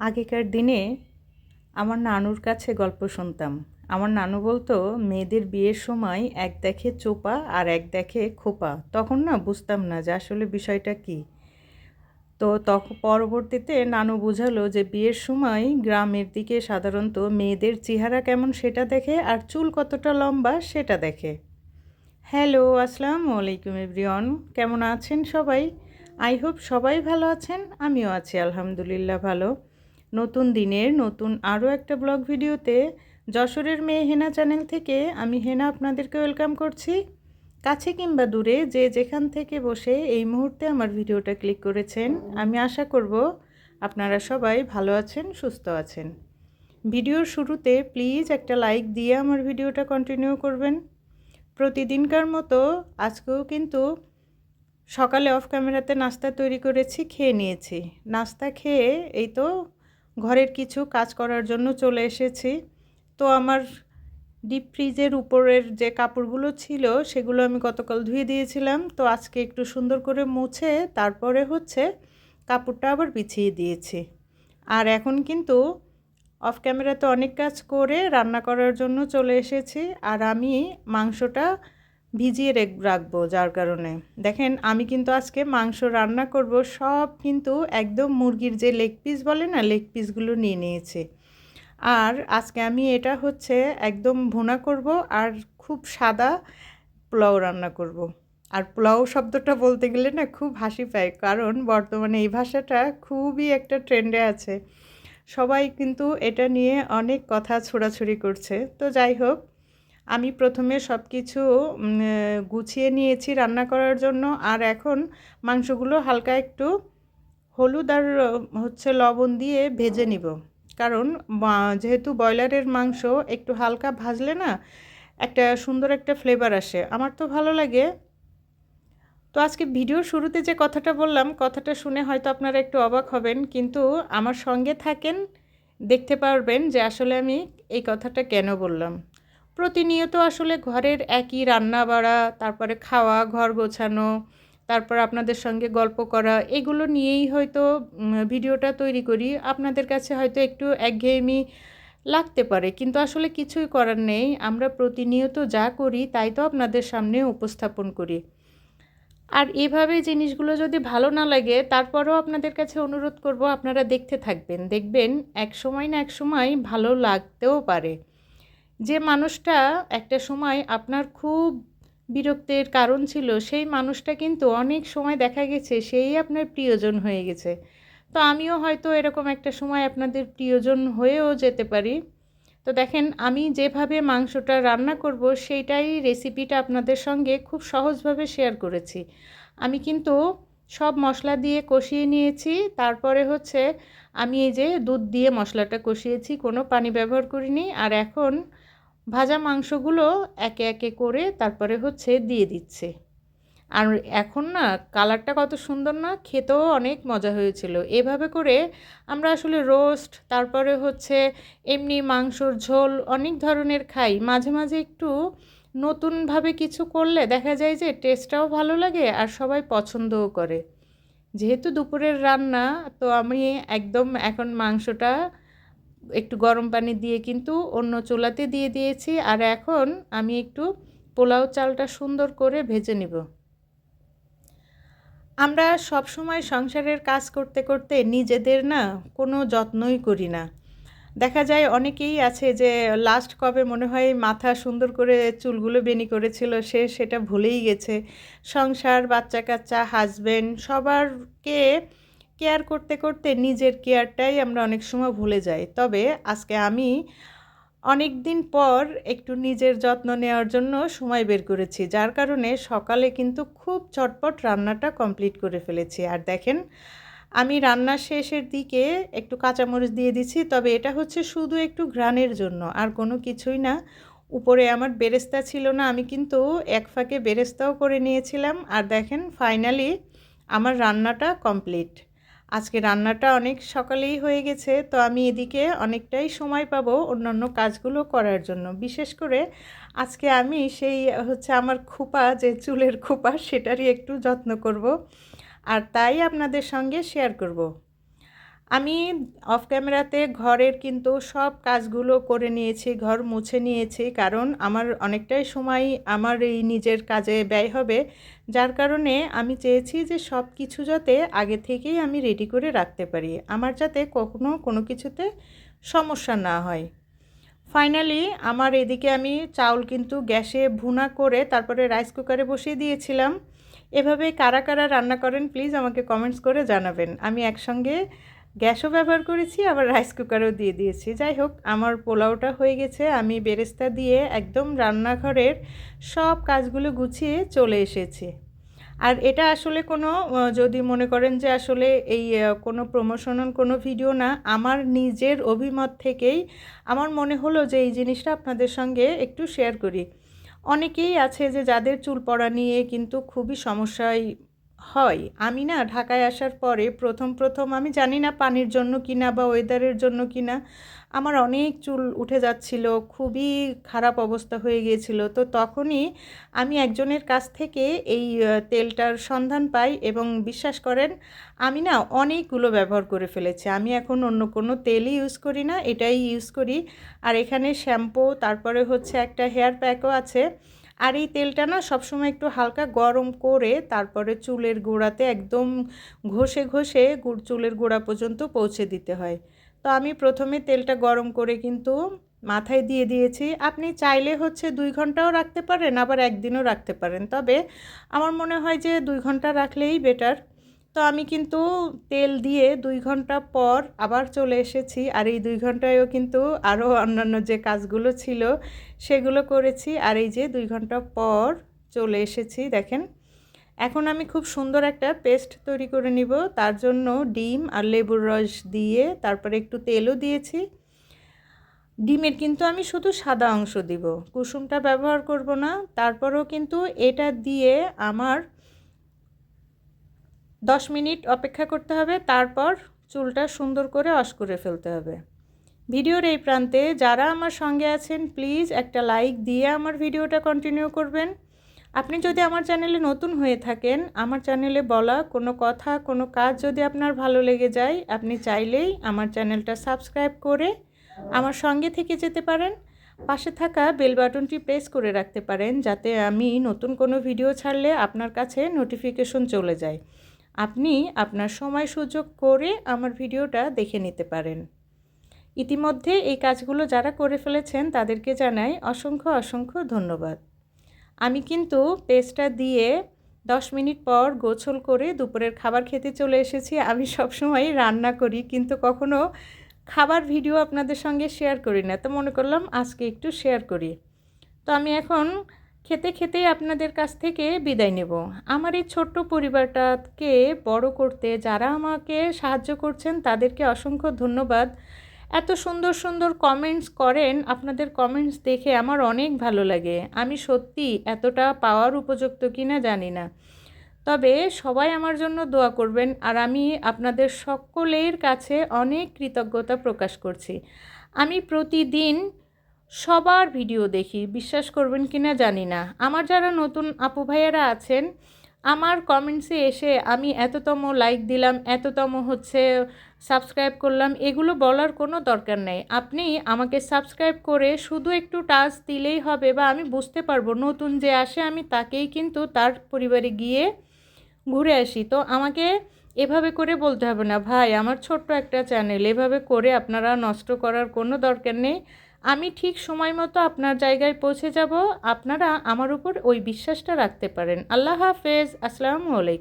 আগেকার দিনে আমার নানুর কাছে গল্প শুনতাম। আমার নানু বলতো, মেয়েদের বিয়ের সময় এক দেখে চোপা আর এক দেখে খোপা। তখন না বুঝতাম না যে আসলে বিষয়টা কি। তো তখন পরবর্তীতে নানু বুঝালো যে বিয়ের সময় গ্রামের দিকে সাধারণত মেয়েদের চেহারা কেমন সেটা দেখে আর চুল কতটা লম্বা সেটা দেখে। হ্যালো, আসসালামু আলাইকুম এভরিওয়ান। কেমন আছেন সবাই? আই হোপ সবাই ভালো আছেন, আমিও আছি আলহামদুলিল্লাহ ভালো। নতুন দিনের নতুন আরও একটা ব্লগ ভিডিওতে যশোরের মেয়ে হেনা চ্যানেল থেকে আমি হেনা আপনাদেরকে ওয়েলকাম করছি। কাছে কিংবা দূরে যে যেখান থেকে বসে এই মুহূর্তে আমার ভিডিওটা ক্লিক করেছেন, আমি আশা করব আপনারা সবাই ভালো আছেন, সুস্থ আছেন। ভিডিওর শুরুতে প্লিজ একটা লাইক দিয়ে আমার ভিডিওটা কন্টিনিউ করবেন। প্রতিদিনকার মতো আজকেও কিন্তু সকালে অফ ক্যামেরাতে নাস্তা তৈরি করেছি, খেয়ে নিয়েছি। নাস্তা খেয়ে এই তো ঘরের কিছু কাজ করার জন্য চলে এসেছি। তো আমার ডিপ ফ্রিজের উপরের যে কাপড়গুলো ছিল, সেগুলো আমি গতকাল ধুয়ে দিয়েছিলাম। তো আজকে একটু সুন্দর করে মুছে তারপরে হচ্ছে কাপড়টা আবার বিছিয়ে দিয়েছি। আর এখন কিন্তু অফ ক্যামেরাতে অনেক কাজ করে রান্না করার জন্য চলে এসেছি। আর আমি মাংসটা ভিজিয়ে রাখব যার কারণে। দেখেন, আমি কিন্তু আজকে মাংস রান্না করব, সব কিন্তু একদম মুরগির যে লেগ পিস বলে না লেগ পিসগুলো নিয়ে নিয়েছি। আর আজকে আমি এটা হচ্ছে একদম ভুনা করব আর খুব সাদা পোলাও রান্না করব। আর পোলাও শব্দটা বলতে গেলে না খুব হাসি পায়, কারণ বর্তমানে এই ভাষাটা খুবই একটা ট্রেন্ডে আছে। সবাই কিন্তু এটা নিয়ে অনেক কথা ছোড়াছুড়ি করছে। তো যাই হোক আমি প্রথমে সব কিছু গুছিয়ে নিয়েছি রান্না করার জন্য। আর এখন মাংসগুলো হালকা একটু হলুদ আর হচ্ছে লবণ দিয়ে ভেজে নিব। কারণ যেহেতু ব্রয়লারের মাংস একটু হালকা ভাজলে না একটা সুন্দর একটা ফ্লেভার আসে। আমার তো ভালো লাগে। তো আজকে ভিডিওর শুরুতে যে কথাটা বললাম, কথাটা শুনে হয়তো আপনারা একটু অবাক হবেন, কিন্তু আমার সঙ্গে থাকেন, দেখতে পারবেন যে আসলে আমি এই কথাটা কেন বললাম। প্রতিনিয়ত আসলে ঘরের একই রান্না বাড়া তারপরে খাওয়া, ঘর গোছানো, তারপর আপনাদের সঙ্গে গল্প করা, এগুলো নিয়েই হয়তো ভিডিওটা তৈরি করি। আপনাদের কাছে হয়তো একটু একঘেয়েমি লাগতে পারে, কিন্তু আসলে কিছুই করার নেই। আমরা প্রতিনিয়ত যা করি, তাই তো আপনাদের সামনে উপস্থাপন করি। আর এভাবে জিনিসগুলো যদি ভালো না লাগে, তারপরেও আপনাদের কাছে অনুরোধ করব, আপনারা দেখতে থাকবেন। দেখবেন, এক সময় না এক সময় ভালো লাগতেও পারে। যে মানুষটা একটা সময় আপনার খুব বিরক্তের কারণ ছিল, সেই মানুষটা কিন্তু অনেক সময় দেখা গেছে সেই আপনার প্রিয়জন হয়ে গেছে। তো আমিও হয়তো এরকম একটা সময় আপনাদের প্রিয়জন হয়েও যেতে পারি। তো দেখেন, আমি যেভাবে মাংসটা রান্না করব, সেইটাই রেসিপিটা আপনাদের সঙ্গে খুব সহজভাবে শেয়ার করেছি। আমি কিন্তু সব মশলা দিয়ে কষিয়ে নিয়েছি, তারপরে হচ্ছে আমি এই যে দুধ দিয়ে মশলাটা কষিয়েছি, কোনো পানি ব্যবহার করিনি, আর এখন ভাজা মাংসগুলো একে একে করে তারপরে হচ্ছে দিয়ে দিচ্ছে। আর এখন না কালারটা কত সুন্দর না, খেতেও অনেক মজা হয়েছিল। এভাবে করে আমরা আসলে রোস্ট, তারপরে হচ্ছে এমনি মাংসর ঝোল অনেক ধরনের খাই। মাঝে মাঝে একটু নতুনভাবে কিছু করলে দেখা যায় যে টেস্টটাও ভালো লাগে আর সবাই পছন্দও করে। যেহেতু দুপুরের রান্না, তো আমি একদম এখন মাংসটা একটু গরম পানি দিয়ে কিন্তু অন্য চুলাতে দিয়ে দিয়েছি আর এখন আমি একটু পোলাও চালটা সুন্দর করে ভেজে নিব। আমরা সব সময় সংসারের কাজ করতে করতে নিজেদের না কোনো যত্নই করি না। দেখা যায় অনেকেই আছে যে লাস্ট কবে মনে হয় মাথা সুন্দর করে চুলগুলো বেনি করেছিল, সে সেটা ভুলেই গেছে। সংসার বাচ্চা কাচ্চা হাজব্যান্ড সবারকে কেয়ার করতে করতে নিজের কেয়ারটাই আমরা অনেক সময় ভুলে যাই। তবে আজকে আমি অনেক দিন পর একটু নিজের যত্ন নেওয়ার জন্য সময় বের করেছি, যার কারণে সকালে কিন্তু খুব চটপট রান্নাটা কমপ্লিট করে ফেলেছি। আর দেখেন, আমি রান্না শেষের দিকে একটু কাঁচামরিচ দিয়ে দিচ্ছি, তবে এটা হচ্ছে শুধু একটু ঘ্রাণের জন্য, আর কোনো কিছুই না। উপরে আমার বেরেস্তা ছিল না, আমি কিন্তু এক ফাঁকে বেরেস্তাও করে নিয়েছিলাম। আর দেখেন ফাইনালি আমার রান্নাটা কমপ্লিট আজকে রান্নাটা অনেক সকালেই হয়ে গেছে, তো আমি এদিকে অনেকটাই সময় পাবো অন্যান্য কাজগুলো করার জন্য বিশেষ করে আজকে আমি সেই, হচ্ছে আমার খোপা, যে চুলের খোপা, সেটারই একটু যত্ন করব আর তাই আপনাদের সঙ্গে শেয়ার করব। আমি অফ ক্যামেরাতে ঘরের কিন্তু সব কাজগুলো করে নিয়েছি, ঘর মুছে নিয়েছি, কারণ আমার অনেকটাই সময় আমার এই নিজের কাজে ব্যয় হবে। যার কারণে আমি চেয়েছি যে সব কিছু যাতে আগে থেকেই আমি রেডি করে রাখতে পারি, আমার যাতে কখনো কোনো কিছুতে সমস্যা না হয়। ফাইনালি আমার এদিকে আমি চাউল কিন্তু গ্যাসে ভুনা করে তারপরে রাইস কুকারে বসিয়ে দিয়েছিলাম। এভাবে কারা কারা রান্না করেন প্লিজ আমাকে কমেন্টস করে জানাবেন। আমি একসঙ্গে গ্যাসও ব্যবহার করেছি, আবার রাইস কুকারও দিয়ে দিয়েছি। যাই হোক, আমার পোলাওটা হয়ে গেছে। আমি বেরেস্তা দিয়ে একদম রান্নাঘরের সব কাজগুলো গুছিয়ে চলে এসেছি। আর এটা আসলে কোনো যদি মনে করেন যে আসলে এই কোনো প্রমোশনাল কোনো ভিডিও না, আমার নিজের অভিমত থেকেই আমার মনে হলো যে এই জিনিসটা আপনাদের সঙ্গে একটু শেয়ার করি। অনেকেই আছে যে যাদের চুল পড়া নিয়ে কিন্তু খুবই সমস্যায় হয়। আমি না ঢাকায় আসার পরে প্রথম প্রথম আমি জানি না পানির জন্য কিনা বা ওয়েদারের জন্য কিনা, আমার অনেক চুল উঠে যাচ্ছিল, খুবই খারাপ অবস্থা হয়ে গিয়েছিল। তো তখনই আমি একজনের কাছ থেকে এই তেলটার সন্ধান পাই এবং বিশ্বাস করেন, আমি না অনেকগুলো ব্যবহার করে ফেলেছি। আমি এখন অন্য কোনো তেলই ইউজ করি না, এটাই ইউজ করি। আর এখানে শ্যাম্পু তারপরে হচ্ছে একটা হেয়ার প্যাকও আছে। আর এই তেলটা না সবসময় একটু হালকা গরম করে তারপরে চুলের গোড়াতে একদম ঘষে ঘষে গুড় চুলের গোড়া পর্যন্ত পৌঁছে দিতে হয়। তো আমি প্রথমে তেলটা গরম করে কিন্তু মাথায় দিয়ে দিয়েছি। আপনি চাইলে হচ্ছে দুই ঘন্টাও রাখতে পারেন, আবার একদিনও রাখতে পারেন। তবে আমার মনে হয় যে দুই ঘণ্টা রাখলেই বেটার তো আমি কিন্তু তেল দিয়ে দুই ঘণ্টা পর আবার চলে এসেছি। আর এই দুই ঘন্টায়ও কিন্তু আরও অন্যান্য যে কাজগুলো ছিল, সেগুলো করেছি। আর এই যে দুই ঘণ্টা পর চলে এসেছি, দেখেন। এখন আমি খুব সুন্দর একটা পেস্ট তৈরি করে নিব। তার জন্য ডিম আর লেবুর রস দিয়ে তারপরে একটু তেলও দিয়েছি। ডিমের কিন্তু আমি শুধু সাদা অংশ দিব। কুসুমটা ব্যবহার করব না। তারপরেও কিন্তু এটা দিয়ে আমার দশ মিনিট অপেক্ষা করতে হবে, তারপর চুলটা সুন্দর করে অস করে ফেলতে হবে। ভিডিওর এই প্রান্তে যারা আমার সঙ্গে আছেন, প্লিজ একটা লাইক দিয়ে আমার ভিডিওটা কন্টিনিউ করবেন। আপনি যদি আমার চ্যানেলে নতুন হয়ে থাকেন, আমার চ্যানেলে বলা কোনো কথা, কোনো কাজ যদি আপনার ভালো লেগে যায়, আপনি চাইলেই আমার চ্যানেলটা সাবস্ক্রাইব করে আমার সঙ্গে থেকে যেতে পারেন। পাশে থাকা বেল বাটনটি প্রেস করে রাখতে পারেন, যাতে আমি নতুন কোনো ভিডিও ছাড়লে আপনার কাছে নোটিফিকেশন চলে যায়। আপনি আপনার সময় সুযোগ করে আমার ভিডিওটা দেখে নিতে পারেন। ইতিমধ্যে এই কাজগুলো যারা করে ফেলেছেন তাদেরকে জানাই অসংখ্য অসংখ্য ধন্যবাদ। আমি কিন্তু পেস্টটা দিয়ে দশ মিনিট পর গোছল করে দুপুরের খাবার খেতে চলে এসেছি। আমি সবসময় রান্না করি, কিন্তু কখনো খাবার ভিডিও আপনাদের সঙ্গে শেয়ার করি না। তো মনে করলাম আজকে একটু শেয়ার করি। তো আমি এখন খেতে খেতেই আপনাদের কাছ থেকে বিদায় নেব। আমার এই ছোট্ট পরিবারটাকে বড় করতে যারা আমাকে সাহায্য করছেন, তাদেরকে অসংখ্য ধন্যবাদ। এত সুন্দর সুন্দর কমেন্টস করেন, আপনাদের কমেন্টস দেখে আমার অনেক ভালো লাগে। আমি সত্যি এতটা পাওয়ার উপযুক্ত কিনা জানি না। তবে সবাই আমার জন্য দোয়া করবেন আর আমি আপনাদের সকলের কাছে অনেক কৃতজ্ঞতা প্রকাশ করছি। আমি প্রতিদিন সবার ভিডিও দেখি, বিশ্বাস করবেন কি না জানি না। আমার যারা নতুন আপু ভাইয়েরা আছেন, আমার কমেন্টসে এসে আমি এততম লাইক দিলাম, এততম হচ্ছে সাবস্ক্রাইব করলাম, এগুলো বলার কোনো দরকার নেই। আপনি আমাকে সাবস্ক্রাইব করে শুধু একটু টাচ দিলেই হবে বা আমি বুঝতে পারব নতুন যে আসে আমি তাকেই কিন্তু তার পরিবারে গিয়ে ঘুরে আসি। তো আমাকে এভাবে করে বলতে হবে না। ভাই, আমার ছোট্ট একটা চ্যানেল এভাবে করে আপনারা নষ্ট করার কোনো দরকার নেই। আমি ঠিক সময় মতো আপনার জায়গায় পৌঁছে যাব। আপনারা আমার উপর ওই বিশ্বাসটা রাখতে পারেন। আল্লাহ হাফেজ। আসসালামু আলাইকুম।